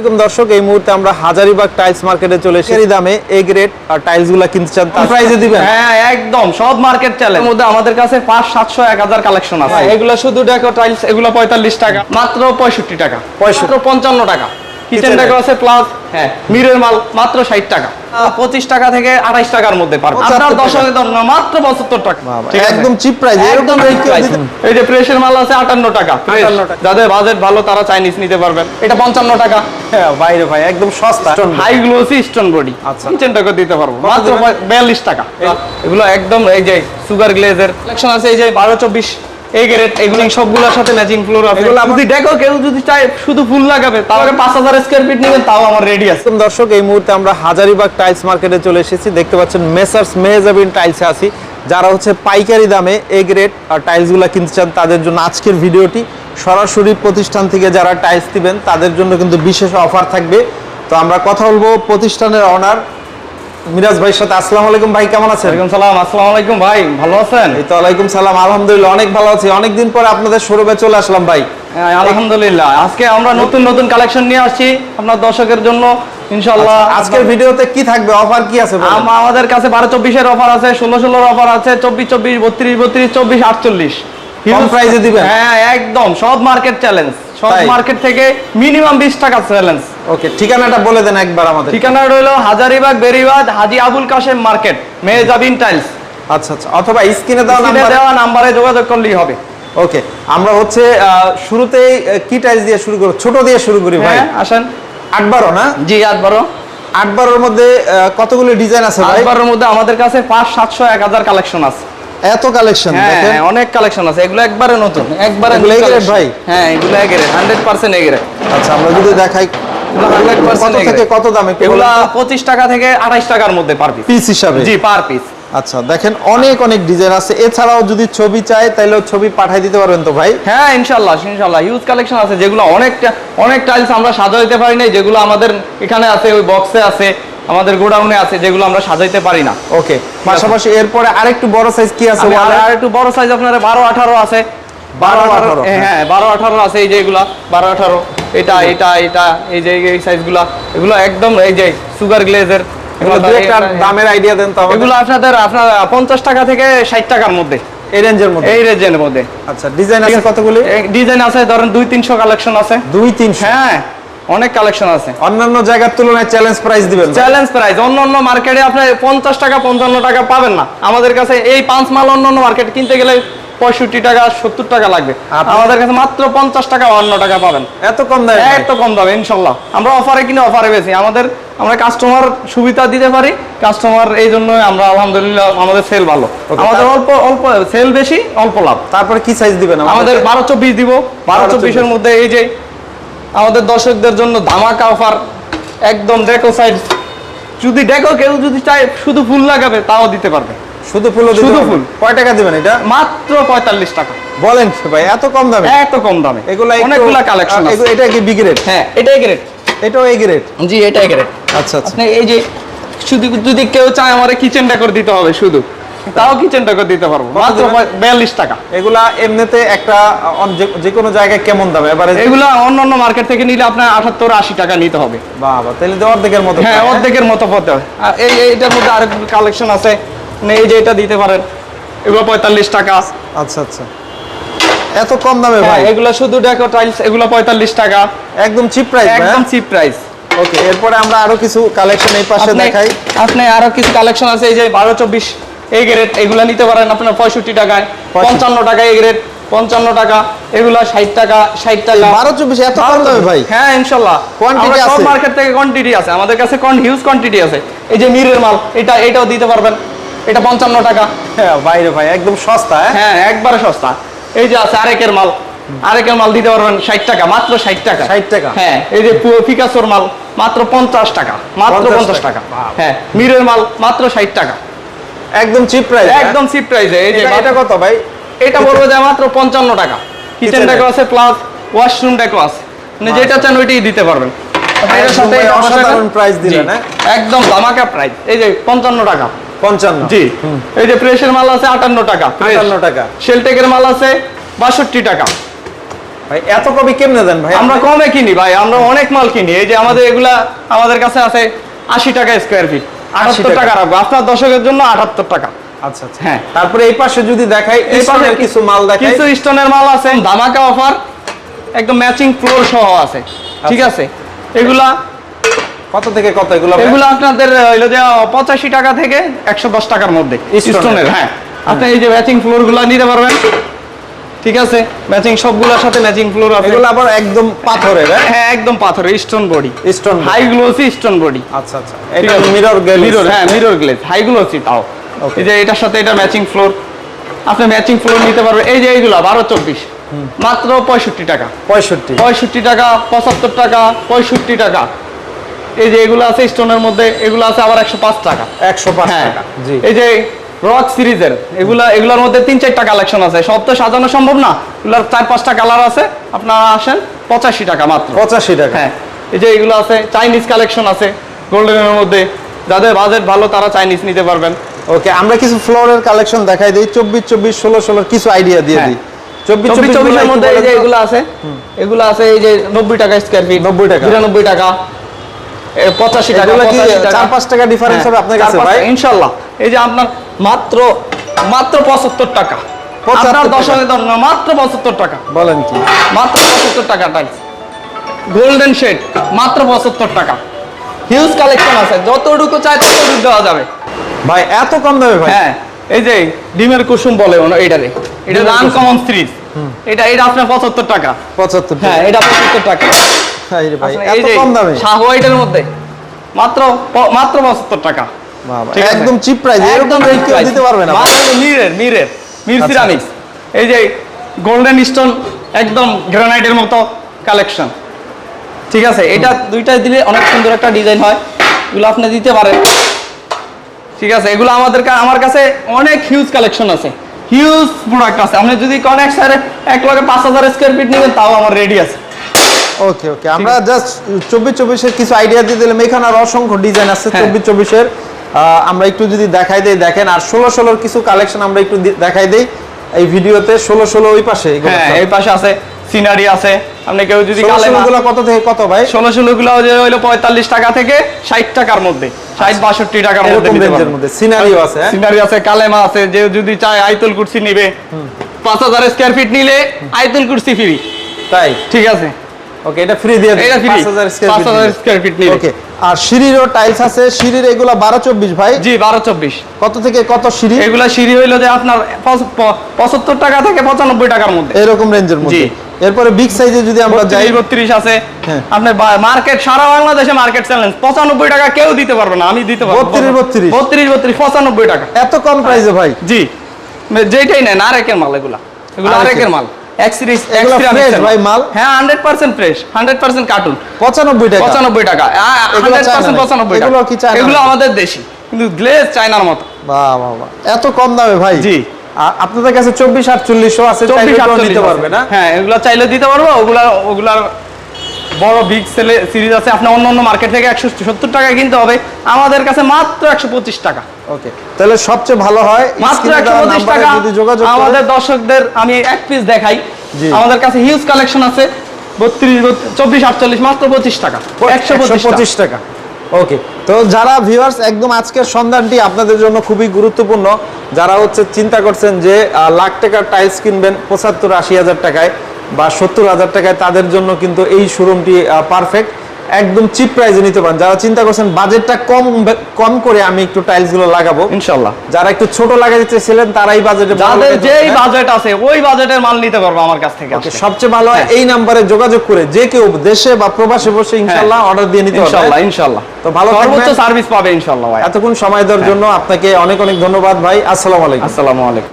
এরকম দর্শক এই মুহূর্তে আমরা হাজারিবাগ টাইলস মার্কেটে চলে এসেছি। দামে এ গ্রেড আর টাইলসগুলা কিনতে চান তার প্রাইসে দিবেন? হ্যাঁ একদম সব মার্কেট চ্যালেঞ্জ মধ্যে আমাদের কাছে পাঁচ সাতশো এক হাজার কালেকশন আছে। এগুলা শুধু ডেকো টাইলস এগুলো পঁয়তাল্লিশ টাকা। মাত্র পঁয়ষট্টি টাকা। 65 মাত্র পঞ্চান্ন টাকা। কিচেন ডেকো আছে প্লাস হ্যাঁ মিরের মাল মাত্র ষাট টাকা। পঁচিশ টাকা থেকে আঠাইশ টাকার মধ্যে পারবেন আপনার। দশকের জন্য মাত্র পঁচাত্তর টাকা। একদম price, এরকম একদম এই যে প্রেসের মাল আছে আটান্ন টাকা। 58 টাকা। যাদের বাজেট ভালো তারা চাইনিজ নিতে পারবেন। এটা পঞ্চান্ন টাকা। হ্যাঁ, বাইরে ভাই একদম সস্তা। হাই গ্লোসি স্টোন বডি আচ্ছা। কিচেন টাকা দিতে পারব। মাত্র? বিয়াল্লিশ টাকা। এগুলো একদম এই যে সুগার গ্লেজের কালেকশন আছে এই যে বারো চব্বিশ। এই গ্রেড এগুলো সবগুলোর সাথে ম্যাচিং ফ্লোর আছে। এগুলো দেখো কেউ যদি চায় শুধু ফুল লাগাবে তাহলে স্কোয়ার ফিট নেবেন তাও আমার রেডি আছে। দর্শক এই মুহূর্তে আমরা হাজারিবাগ টাইলস মার্কেটে চলে এসেছি। দেখতে পাচ্ছেন মেসার্স মেহজাবিন টাইলসে আছি। যারা হচ্ছে পাইকারি দামে এ গ্রেড আর টাইলসগুলা কিনতে চান তাদের জন্য আজকের ভিডিওটি সরাসরি প্রতিষ্ঠান থেকে যারা টাইলস দিবেন তাদের জন্য কিন্তু বিশেষ অফার থাকবে। তো আমরা কথা বলব প্রতিষ্ঠানের অনার মিরাজ ভাইয়ের সাথে আসসালামু আলাইকুম ভাই কেমন আছেন? ওয়ালাইকুম সালাম আসসালামু আলাইকুম ভাই ভালো আছেন? এই তো সালাম আলহামদুলিল্লাহ অনেক ভালো আছি। অনেকদিন পরে আপনাদের শোরুমে চলে আসলাম ভাই। হ্যাঁ, আলহামদুলিল্লাহ। আজকে আমরা নতুন নতুন কালেকশন নিয়ে আসছি আপনার দর্শকের জন্য ইনশাল্লাহ আজকের ভিডিওতে কি থাকবে? অফার কি আছে আমাদের কাছে বারো চব্বিশের অফার আছে ষোলো ষোলোর অফার আছে চব্বিশ চব্বিশ বত্রিশ বত্রিশ চব্বিশ আটচল্লিশ। কম এ দিবেন? হ্যাঁ একদম সব মার্কেট চ্যালেঞ্জ সব মার্কেট থেকে মিনিমাম বিশ টাকা চ্যালেঞ্জ ওকে ঠিকানাটা বলে দেন একবার আমাদের। ঠিকানা রইল হাজারিবাগ বেরিবাদ হাজি আবুল কাশেম মার্কেট মেহজাবিন টাইলস। আচ্ছা আচ্ছা অথবা স্ক্রিনে দেওয়া নাম্বার দেওয়া নাম্বারে যোগাযোগ করলেই হবে। ওকে আমরা হচ্ছে শুরুতেই কি টাইলস দিয়ে শুরু করব? ছোট দিয়ে শুরু করি ভাই। হ্যাঁ আসেন। আট বারো না? জি আট বারো আট বারোর মধ্যে কতগুলো ডিজাইন আছে আট ভাই? বারোর মধ্যে আমাদের কাছে পাঁচ সাতশো এক হাজার কালেকশন আছে। এত কালেকশন হ্যাঁ দেখেন। হ্যাঁ, অনেক কালেকশন আছে। এগুলো একবারে নতুন একবারে। ভাই? হ্যাঁ এগুলো এগেরে হান্ড্রেড পার্সেন্ট এগেরে আচ্ছা আমরা যদি দেখাই কত থেকে কত দামে এগুলা পঁচিশ টাকা থেকে আঠাইশ টাকার মধ্যে পার পিস পিস হিসাবে? জি পার পিস আচ্ছা দেখেন অনেক অনেক ডিজাইন আছে। এছাড়াও যদি ছবি চাই তাহলে ছবি পাঠিয়ে দিতে পারবেন তো ভাই? হ্যাঁ ইনশাল্লাহ ইনশাল্লাহ হিউজ কালেকশন আছে যেগুলো অনেকটা অনেক টাইলস আমরা সাজাইতে পারি নাই যেগুলো আমাদের এখানে আছে ওই বক্সে আছে আমাদের গোডাউনে আছে যেগুলো আমরা সাজাইতে পারি না। ওকে পাশাপাশি এরপরে আরেকটু বড় সাইজ কি আছে আর একটু বড় সাইজ আপনার বারো আঠারো আছে। 12, 18 হ্যাঁ। বারো আঠারো আছে এই যে এগুলা বারো আঠারো। এটা এটা এটা এই যে এই সাইজগুলা এগুলো একদম এই যে সুগার গ্লেজের এগুলো দু একটা দামের আইডিয়া দেন তো আমাদের এগুলো আপনাদের আপনার পঞ্চাশ টাকা থেকে ষাট টাকার মধ্যে। এই রেঞ্জের মধ্যে? এই রেঞ্জের মধ্যে। আচ্ছা ডিজাইন আছে কতগুলি? ডিজাইন আছে ধরেন দুই তিনশো কালেকশন আছে। দুই তিনশো? হ্যাঁ অনেক কালেকশন আছে। অন্যান্য জায়গার তুলনায় চ্যালেঞ্জ প্রাইস দিবেন চ্যালেঞ্জ প্রাইস অন্য অন্য মার্কেটে আপনি পঞ্চাশ টাকা পঞ্চান্ন টাকা পাবেন না। আমাদের কাছে এই পাঁচ মাল অন্য অন্য মার্কেট কিনতে গেলে পঁয়ষট্টি টাকা সত্তর টাকা লাগবে। আমাদের কাছে মাত্র পঞ্চাশ টাকা অন্য টাকা পাবেন। এত কম দামে এত কম দামে ইনশাল্লাহ। আমরা অফারে কিনে অফারে বেশি আমাদের আমরা কাস্টমার সুবিধা দিতে পারি। কাস্টমার এই জন্য আমরা আলহামদুলিল্লাহ আমাদের সেল ভালো। আমাদের অল্প অল্প সেল বেশি অল্প লাভ। তারপরে কি সাইজ দিবেন আমাদের? বারো চব্বিশ দিব। বারো 12 চব্বিশের মধ্যে এই যে আমাদের দর্শকদের জন্য ধামাকা অফার একদম ডেকো সাইড যদি ডেকো কেউ যদি চায় শুধু ফুল লাগাবে তাও দিতে পারবে। শুধু ফুল শুধু ফুল। কয় টাকা দিবেন এটা? মাত্র পঁয়তাল্লিশ টাকা। বলেন ভাই এত কম দামে? এত কম দামে। এগুলা অনেকগুলা কালেকশন এটা কি বি গ্রেড হ্যাঁ এটাই গ্রেট এটাও গ্রেড জি এটাই গ্রেট আচ্ছা আচ্ছা। আপনি এই যে শুধু যদি কেউ চায় আমার কিচেন ডেকোর দিতে হবে শুধু তাও কিচেন ডেকোর দিতে পারব। মাত্র দিবেন? বিয়াল্লিশ টাকা। এগুলা এমনিতে একটা যে- কোনো জায়গায় কেমন দামে? এবারে এগুলো অন্য অন্য মার্কেট থেকে নিলে আপনার আটাত্তর আশি টাকা নিতে হবে। বাবা তাহলে অর্ধেকের মতো হ্যাঁ অর্ধেকের মতো হয় আর এই এই- এটার মধ্যে আরেক কালেকশন আছে। মানে এই যে এটা দিতে পারেন। এগুলো পঁয়তাল্লিশ টাকা আচ্ছা আচ্ছা। এত কম দামে ভাই? হ্যাঁ এগুলো শুধু ডেকো টাইলস এগুলো পঁয়তাল্লিশ টাকা। একদম চিপ প্রাইস একদম চিপ প্রাইস ওকে এরপরে আমরা আরও কিছু কালেকশন এই পাশে দেখাই। আপনি আরও কিছু কালেকশন আছে এই যে বারো চব্বিশ এই গ্রেড এগুলো নিতে পারেন আপনার পঁয়ষট্টি টাকায়। পঞ্চান্ন টাকা এই গ্রেড পঞ্চান্ন টাকা এগুলো ষাট টাকা ষাট টাকা। বারো চব্বিশ এত কম দামে ভাই? হ্যাঁ ইনশাল্লাহ। সব আছে? মার্কেট থেকে কোয়ান্টিটি আছে আমাদের কাছে কোন হিউজ কোয়ান্টিটি আছে। এই যে মিরের মাল এটা এটাও দিতে পারবেন। এটা পঞ্চান্ন টাকা। হ্যাঁ বাইরে ভাই একদম সস্তা হ্যাঁ? হ্যাঁ একবারে সস্তা। এই যে আছে আরেকের মাল। আরেকের মাল দিতে পারবেন ষাট টাকা মাত্র ষাট টাকা। 60 টাকা? হ্যাঁ এই যে পিকাসোর মাল মাত্র পঞ্চাশ টাকা মাত্র পঞ্চাশ টাকা। হ্যাঁ মিরের মাল মাত্র ষাট টাকা। একদম চিপ প্রাইস একদম চিপ প্রাইসে এই যে এটা কত ভাই? এটা বলব যে মাত্র পঞ্চান্ন টাকা। কিচেন ডেকো আছে প্লাস ওয়াশরুম ডেকো আছে। মানে যেটা চান ওইটাই দিতে পারবেন। একদম সাথে অসাধারণ price দিলেন, হ্যাঁ? একদম ধামাকা প্রাইস এই যে পঞ্চান্ন টাকা। পঞ্চান্ন। জি। এই যে প্রেসের মাল আছে আটান্ন টাকা আটান্ন টাকা। শেলটেকের মাল আছে বাষট্টি টাকা। ভাই এত কমে কেমনে দেন ভাই? আমরা কমে কিনি ভাই আমরা অনেক মাল কিনি। এই যে আমাদের এগুলা আমাদের কাছে আছে আশি টাকা স্কোয়ার ফিট আটাত্তর টাকা। রাখব। আপনার দশকের জন্য আটাত্তর টাকা। আচ্ছা আচ্ছা। হ্যাঁ। তারপরে এই পাশে যদি দেখাই এই পাশে পাশে কিছু মাল দেখাই। কিছু স্টোনের মাল আছে ধামাকা অফার একদম ম্যাচিং ফ্লোর সহ আছে। ঠিক আছে? এগুলা কত থেকে কত এগুলো এগুলো আপনাদের হইল যে পঁচাশি টাকা থেকে একশো দশ টাকার মধ্যে। স্টোনের হ্যাঁ। আপনি এই যে ম্যাচিং ফ্লোরগুলা নিতে পারবেন। ঠিক আছে? ম্যাচিং সবগুলোর সাথে ম্যাচিং ফ্লোর আছে। এগুলো আবার একদম পাথরের হ্যাঁ? হ্যাঁ একদম পাথর stone body body। High glossy stone body আচ্ছা আচ্ছা। এটা মিরর গ্যাস মিরর হ্যাঁ মিরর গ্লেজ হাই গ্লোসি তাও. এই যে এটার সাথে এটা ম্যাচিং ফ্লোর আপনি ম্যাচিং ফ্লোর নিতে পারবেন। এই যে এইগুলা বারো চব্বিশ। মাত্র পঁয়ষট্টি টাকা। পঁয়ষট্টি। পঁয়ষট্টি টাকা পঁচাত্তর টাকা পঁয়ষট্টি টাকা। এই যে এগুলো আছে স্টোনের মধ্যে এগুলো আছে আবার একশো পাঁচ টাকা। একশো পাঁচ হ্যাঁ টাকা জি। এই যে রক সিরিজের এগুলা এগুলোর মধ্যে তিন চারটা কালেকশন আছে। সব তো সাজানো সম্ভব না। এগুলোর চার পাঁচটা কালার আছে। আপনারা আসেন পঁচাশি টাকা মাত্র। পঁচাশি টাকা। হ্যাঁ এই যে এগুলো আছে চাইনিজ কালেকশন আছে গোল্ডেনের মধ্যে। যাদের বাজেট ভালো তারা চাইনিজ নিতে পারবেন। ওকে আমরা কিছু ফ্লোরের কালেকশন দেখাই দিই। চব্বিশ চব্বিশ ষোলো ষোলোর কিছু আইডিয়া দিয়ে হ্যাঁ। দিই। চব্বিশ চব্বিশ চব্বিশ চব্বিশের মধ্যে এই যে এগুলো আছে এগুলো আছে এই যে নব্বই টাকা স্কোয়ার ফিট 90 টাকা। বিরানব্বই টাকা। পঁচাশি টাকা 85 টাকা। চার পাঁচ টাকা ডিফারেন্স হ্যাঁ, হবে আপনার কাছে ভাই? ইনশাল্লাহ এই যে আপনার মাত্র মাত্র পঁচাত্তর টাকা। আপনার। দশ হাজার মাত্র পঁচাত্তর টাকা। বলেন কি? মাত্র পঁচাত্তর টাকা টাইলস গোল্ডেন শেড মাত্র পঁচাত্তর টাকা। হিউজ কালেকশন আছে। যতটুকু চাই ততটুকু দেওয়া যাবে। ভাই এত কম দামে ভাই? হ্যাঁ এই যে ডিমের কুসুম বলে ওনা- এইটারে এটা কুসুম। আনকমন সিরিজ এটা এটা আপনার পঁচাত্তর টাকা। পঁচাত্তর হ্যাঁ এটা পঁচাত্তর টাকা। ভাই রে ভাই আপনার এই এত কম দামে? শাহ মধ্যে মাত্র মাত্র পঁচাত্তর টাকা। ঠিক আছে? একদম চিপ প্রাইস এরকম রেট কেউ দিতে পারবে না মিরের মিরের মির। সিরামিক্স এই যে গোল্ডেন স্টোন একদম গ্রানাইটের মতো কালেকশন ঠিক আছে? এটা দুইটাই দিলে অনেক সুন্দর একটা ডিজাইন হয়। এগুলো আপনি দিতে পারেন। ঠিক আছে? এগুলো আমাদের আমার কাছে অনেক হিউজ কালেকশন আছে। হিউজ প্রোডাক্ট আছে। আপনি যদি কনেক্ট স্যার এক লগে পাঁচ হাজার স্কোয়ার ফিট নেবেন তাও আমার রেডি আছে। ওকে ওকে আমরা জাস্ট চব্বিশ চব্বিশের কিছু আইডিয়া দিয়ে দিলাম। এখানে আর অসংখ্য ডিজাইন আছে হ্যাঁ। চব্বিশ চব্বিশের। আমরা একটু যদি দেখাই দেই দেখেন আর ষোলো ষোলোর কিছু কালেকশন আমরা একটু দেখাই দেই। এই ভিডিওতে ষোলো ষোলো ওই পাশে হ্যাঁ এই পাশে আছে সিনারি আছে। আপনি কেউ যদি কত থেকে কত ভাই? ষোলো ষোলো গুলো হইল পঁয়তাল্লিশ টাকা থেকে ষাট টাকার মধ্যে। ষাট বাষট্টি টাকার মধ্যে সিনারিও আছে হ্যাঁ? সিনারি আছে কালেমা আছে। যে যদি চায় আইতুল কুরসি নিবে। পাঁচ হাজার স্কোয়ার ফিট নিলে আইতুল কুরসি ফ্রি তাই? ঠিক আছে। ওকে এটা ফ্রি দিয়ে এটা ফ্রি 5000 স্কয়ার পাঁচ হাজার স্কোয়ার ফিট নিলে। ওকে আর সিঁড়িরও টাইলস আছে। সিঁড়ির এগুলো বারো চব্বিশ ভাই? জি বারো চব্বিশ কত থেকে কত সিঁড়ি? এগুলা সিঁড়ি হইল যে আপনার পঁচ- প- পঁচাত্তর টাকা থেকে পঁচানব্বই টাকার মধ্যে। এরকম রেঞ্জের মধ্যে। এরপরে বিগ সাইজে যদি আমরা যাই বত্রিশ বত্রিশ আছে। হ্যাঁ। আপনি মার্কেট সারা বাংলাদেশে মার্কেট চ্যালেঞ্জ পঁচানব্বই টাকা কেউ দিতে পারবে না আমি দিতে পারব। 32, 32 বত্রিশ বত্রিশ পঁচানব্বই টাকা। এত কম প্রাইসে ভাই। জি। যেটাই নেন আরেকের মাল এগুলা। এগুলো আরেকের। মাল। সিরিজ। ভাই মাল? হ্যাঁ ফ্রেশ কার্টুন টাকা। এগুলো কি চায়না এগুলো আমাদের দেশি কিন্তু গ্লেজ চায়নার মতো। বাহ বাহ বাহ। এত কম দামে ভাই? জি। আপনাদের কাছে চব্বিশ আটচল্লিশও আছে চাইলে নিতে পারবে না? হ্যাঁ এগুলো চাইলে দিতে পারব ওগুলা ওগুলার বড় বিগ সেলে সিরিজ আছে। আপনার অন্য অন্য মার্কেট থেকে একশো সত্তর টাকা কিনতে হবে। আমাদের কাছে মাত্র একশো পঁচিশ টাকা। ওকে তাহলে সবচেয়ে ভালো হয় মাত্র একশো পঁচিশ টাকা। আমাদের দর্শকদের আমি এক পিস দেখাই। আমাদের কাছে হিউজ কালেকশন আছে। বত্রিশ চব্বিশ আটচল্লিশ মাত্র পঁচিশ টাকা। একশো পঁচিশ পঁচিশ টাকা। ওকে তো যারা ভিউয়ার্স একদম আজকের সন্ধানটি আপনাদের জন্য খুবই গুরুত্বপূর্ণ। যারা হচ্ছে চিন্তা করছেন যে লাখ টাকার টাইলস কিনবেন পঁচাত্তর আশি হাজার টাকায়। বা সত্তর হাজার টাকায় তাদের জন্য কিন্তু এই শোরুমটি পারফেক্ট একদম চিপ প্রাইসে নিতে পারেন। যারা চিন্তা করছেন বাজেটটা কম কম করে আমি একটু টাইলসগুলো লাগাবো ইনশাল্লাহ যারা একটু ছোট লাগাতে চেয়েছিলেন তারাই বাজেটে যাদের যেই বাজেট আছে ওই বাজেটের মাল নিতে পারব আমার কাছ থেকে ওকে সবচেয়ে ভালো হয় এই নাম্বারে যোগাযোগ করে যে কেউ দেশে বা প্রবাসে বসে ইনশাল্লাহ অর্ডার দিয়ে নিতে পারবে। ইনশাল্লাহ ইনশাল্লাহ তো ভালো সর্বোচ্চ সার্ভিস পাবে ইনশাল্লাহ ভাই। এতক্ষণ সময় দেওয়ার জন্য আপনাকে অনেক অনেক ধন্যবাদ ভাই। আসসালামু আলাইকুম। আসসালামু আলাইকুম।